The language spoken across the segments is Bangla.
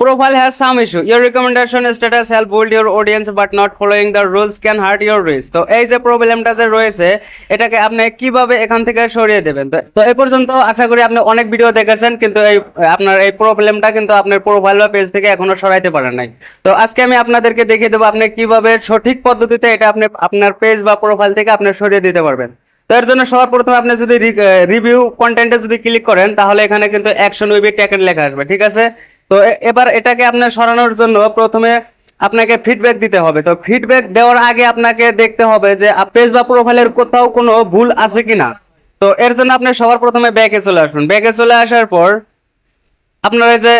Profile has some issue. Your recommendation status help build your audience but not following the rules can hurt your reach. তো এই যে প্রবলেমটা যে রয়েছে, এটাকে আপনি কীভাবে এখান থেকে সরিয়ে দেবেন তো- এই পর্যন্ত আশা করি আপনি অনেক ভিডিও দেখেছেন, কিন্তু এই, আপনার এই প্রবলেমটা কিন্তু আপনার প্রোফাইল বা পেজ থেকে এখনও সরাইতে পারেন নাই তো আজকে আমি আপনাদেরকে দেখিয়ে দেবো আপনি কীভাবে সঠিক পদ্ধতিতে এটা আপনি, আপনার পেজ বা প্রোফাইল থেকে আপনি সরিয়ে দিতে পারবেন তো এর জন্য সবার প্রথমে আপনি যদি রিভিউ কন্টেন্টে যদি ক্লিক করেন, তাহলে এখানে কিন্তু অ্যাকশন উইবি ট্যাকেট লেখা আসবে, ঠিক আছে? তো এবার এটাকে আপনার সরানোর জন্য প্রথমে আপনাকে ফিডব্যাক দিতে হবে। তো ফিডব্যাক দেওয়ার আগে আপনাকে দেখতে হবে যে পেজ বা প্রোফাইলের কোথাও কোনো ভুল আছে কিনা। তো এর জন্য আপনি সবার প্রথমে ব্যাকে চলে আসবেন। ব্যাকে চলে আসার পর আপনার যে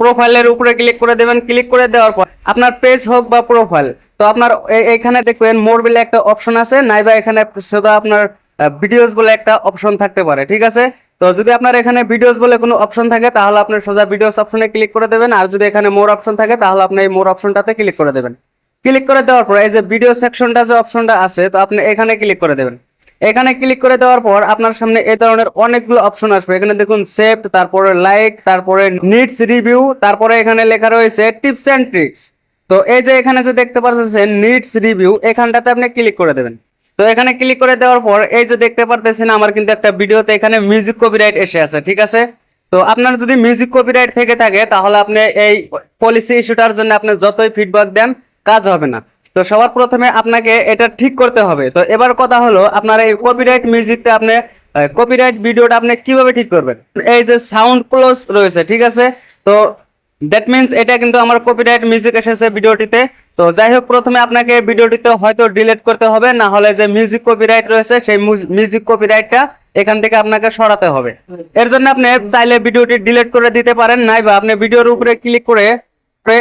প্রোফাইলের উপরে ক্লিক করে দেবেন ক্লিক করে দেওয়ার পর আপনার পেজ হোক বা প্রোফাইল তো আপনার এখানে দেখবেন মোর একটা অপশন আছে, নাইবা এখানে শুধু আপনার ভিডিওস বলে একটা অপশন থাকতে পারে, ঠিক আছে? তো যদি আপনার এখানে ভিডিওস বলে কোনো অপশন থাকে, তাহলে আপনি সোজা ভিডিওস অপশনে ক্লিক করে দেবেন, আর যদি এখানে মোর অপশন থাকে, তাহলে আপনি এই মোর অপশনটাতে ক্লিক করে দেবেন। ক্লিক করে দেওয়ার পর, এই যে ভিডিও সেকশনটা যে অপশনটা আছে, তো আপনি এখানে ক্লিক করে দেবেন। এখানে ক্লিক করে দেওয়ার পর, আপনার সামনে এই ধরনের অনেকগুলো অপশন আসবে। এখানে দেখুন সেভ তারপরে লাইক তারপরে নিডস রিভিউ তারপরে এখানে লেখা রয়েছে টিপস এন্ড ট্রিক্স তো এই যে এখানে যে দেখতে পাচ্ছেন নিডস রিভিউ এখানটাতে আপনি ক্লিক করে দেবেন। তো এখানে ক্লিক করে দেওয়ার পর এই যে দেখতে পারতেছেন আমার কিন্তু একটা ভিডিওতে এখানে মিউজিক কপিরাইট এসে আছে, ঠিক আছে? তো আপনার যদি মিউজিক কপিরাইট থেকে থাকে, তাহলে আপনি এই পলিসি ইস্যুটার জন্য আপনি যতই ফিডব্যাক দেন, কাজ হবে না। তো সবার প্রথমে আপনাকে এটা ঠিক করতে হবে। তো এবার কথা হলো, আপনার এই কপিরাইট মিউজিকটা আপনি কপিরাইট ভিডিওটা আপনি কীভাবে ঠিক করবেন? এই যে সাউন্ড ক্লোজ রয়েছে, ঠিক আছে? তো দ্যাট মিন্স এটা কিন্তু আমার কপিরাইট মিউজিক এসেছে ভিডিওটিতে। তো যাই হোক প্রথমে আপনাকে ভিডিওটিতে হয়তো ডিলিট করতে হবে, না হলে যে মিউজিক কপিরাইট রয়েছে, সেই মিউজিক কপিরাইটটা এখান থেকে আপনাকে সরাতে হবে। এর জন্য আপনি চাইলে ভিডিওটি ডিলিট করে দিতে পারেন, নাইবা আপনি ভিডিওর উপরে ক্লিক করে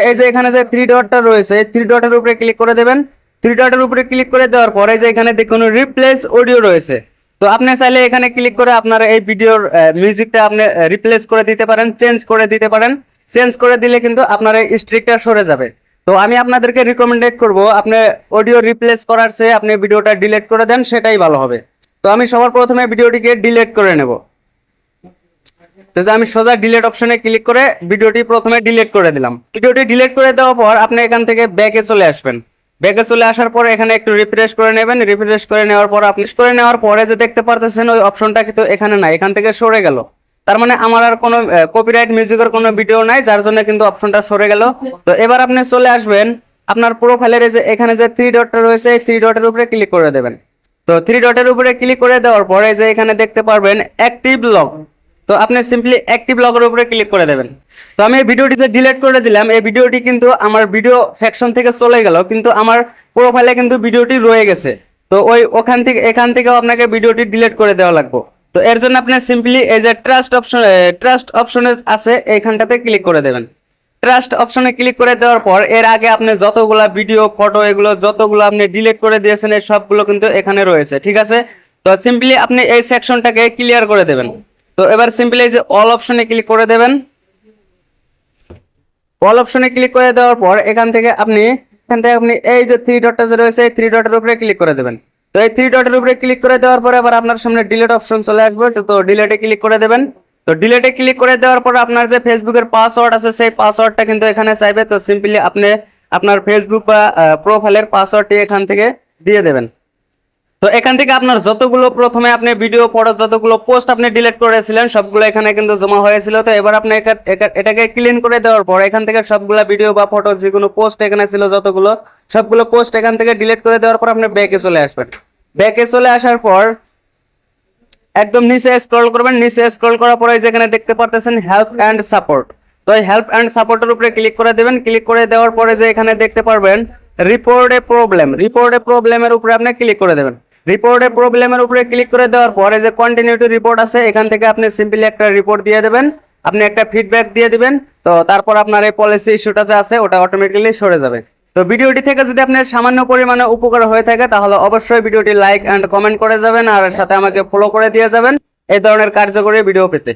এই যে এখানে যে থ্রি ডটটা রয়েছে, এই থ্রি ডটের উপরে ক্লিক করে দেবেন। থ্রি ডটের উপরে ক্লিক করে দেওয়ার পরে যে এখানে দেখুন রিপ্লেস অডিও রয়েছে। তো আপনি চাইলে এখানে ক্লিক করে আপনার এই ভিডিওর মিউজিকটা আপনি রিপ্লেস করে দিতে পারেন চেঞ্জ করে দিতে পারেন। চেঞ্জ করে দিলে কিন্তু আপনার এই স্ট্রিকটা সরে যাবে। তো আমি আপনাদেরকে রিকমেন্ডেড করব, আপনি অডিও রিপ্লেস করার চেয়ে আপনি ভিডিওটা ডিলিট করে দেন, সেটাই ভালো হবে। তো আমি সবার প্রথমে ভিডিওটিকে ডিলিট করে নেব। তো আমি সোজা ডিলিট অপশনে ক্লিক করে ভিডিওটি প্রথমে ডিলিট করে দিলাম। ভিডিওটি ডিলিট করে দেওয়ার পর আপনি এখান থেকে ব্যাকে চলে আসবেন। ব্যাকে চলে আসার পর এখানে একটু রিফ্রেশ করে নেবেন। রিফ্রেশ করে নেওয়ার পর আপনি করে নেওয়ার পরে যে দেখতে পারতেছেন ওই অপশনটা কিন্তু এখানে নাই, এখান থেকে সরে গেল। তার মানে আমার আর কোনো কপিরাইট মিউজিকের কোনো ভিডিও নাই, যার জন্য কিন্তু অপশনটা সরে গেল। তো এবার আপনি চলে আসবেন, আপনার প্রোফাইলের যে, এখানে যে থ্রি ডটটা রয়েছে, এই থ্রি ডটের উপরে ক্লিক করে দেবেন। তো থ্রি ডটের উপরে ক্লিক করে দেওয়ার পরে যে এখানে দেখতে পারবেন অ্যাক্টিভ লগ তো আপনি সিম্পলি অ্যাক্টিভ লগের উপরে ক্লিক করে দেবেন। তো আমি এই ভিডিওটিতে ডিলিট করে দিলাম, এই ভিডিওটি কিন্তু আমার ভিডিও সেকশন থেকে চলে গেল, কিন্তু আমার প্রোফাইলে কিন্তু ভিডিওটি রয়ে গেছে। তো ওই ওখান থেকে, এখান থেকেও আপনাকে ভিডিওটি ডিলিট করে দেওয়া লাগবে। তো এর জন্য আপনি সিম্পলি এই যে ট্রাস্ট অপশন ট্রাস্ট অপশনে আছে, এইখানটাতে ক্লিক করে দেবেন। ট্রাস্ট অপশনে ক্লিক করে দেওয়ার পর, এর আগে আপনি যতগুলা ভিডিও ফটো এগুলো, যতগুলো আপনি ডিলিট করে দিয়েছেন, এই সবগুলো কিন্তু এখানে রয়েছে, ঠিক আছে? তো সিম্পলি আপনি এই সেকশনটাকে ক্লিয়ার করে দেবেন। তো এবার সিম্পলি এই যে অল অপশনে ক্লিক করে দেবেন। অল অপশনে ক্লিক করে দেওয়ার পর, এখান থেকে আপনি, এখান থেকে আপনি এই যে থ্রি ডটটা যে রয়েছে, এই থ্রি ডটের উপরে ক্লিক করে দেবেন। তো এই থ্রি ডটের উপরে ক্লিক করে দেওয়ার পরে আবার আপনার সামনে ডিলেট অপশন চলে আসবে। তো- ডিলেটে ক্লিক করে দেবেন। তো ডিলেটে ক্লিক করে দেওয়ার পর আপনার যে ফেসবুকের পাসওয়ার্ড আছে, সেই পাসওয়ার্ডটা কিন্তু এখানে চাইবে। তো সিম্পলি আপনি আপনার ফেসবুক বা প্রোফাইলের পাসওয়ার্ডটি এখান থেকে দিয়ে দেবেন। তো এখান থেকে আপনার যতগুলো প্রথমে আপনি ভিডিও পড়ো যতগুলো পোস্ট আপনি ডিলিট করেছিলেন, সবগুলো এখানে কিন্তু জমা হয়েছিল। তো এবার আপনি এটাকে ক্লিন করে দেওয়ার পর এখান থেকে সবগুলো ভিডিও বা ফটো যেগুলো পোস্ট এখানে ছিল যতগুলো, সবগুলো পোস্ট এখান থেকে ডিলিট করে দেওয়ার পর আপনি ব্যাকে চলে আসবেন। ব্যাকে চলে আসার পর একদম নিচে স্ক্রল করবেন। নিচে স্ক্রল করার পরে যেখানে দেখতে পারতেছেন হেল্প অ্যান্ড সাপোর্ট তো হেল্প অ্যান্ড সাপোর্টের উপরে ক্লিক করে দেবেন। ক্লিক করে দেওয়ার পরে যে এখানে দেখতে পারবেন রিপোর্ট প্রবলেম রিপোর্ট প্রবলেমের উপরে আপনি ক্লিক করে দেবেন। রিপোর্ট প্রবলেমের উপরে ক্লিক করে দেওয়ার পরে যে কন্টিনিউটি রিপোর্ট আছে, এখান থেকে আপনি সিম্পলি একটা রিপোর্ট দিয়ে দেবেন। আপনি একটা ফিডব্যাক দিয়ে দিবেন, তো তারপর আপনার এই পলিসি ইস্যুটা যে আছে, ওটা অটোমেটিক্যালি সরে যাবে। তো ভিডিওটি থেকে যদি আপনার সামান্য পরিমাণে উপকার হয়ে থাকে, তাহলে অবশ্যই ভিডিওটি লাইক অ্যান্ড কমেন্ট করে যাবেন, আর সাথে আমাকে ফলো করে দিয়ে যাবেন। এই ধরনের কার্যকরী ভিডিও পেতে।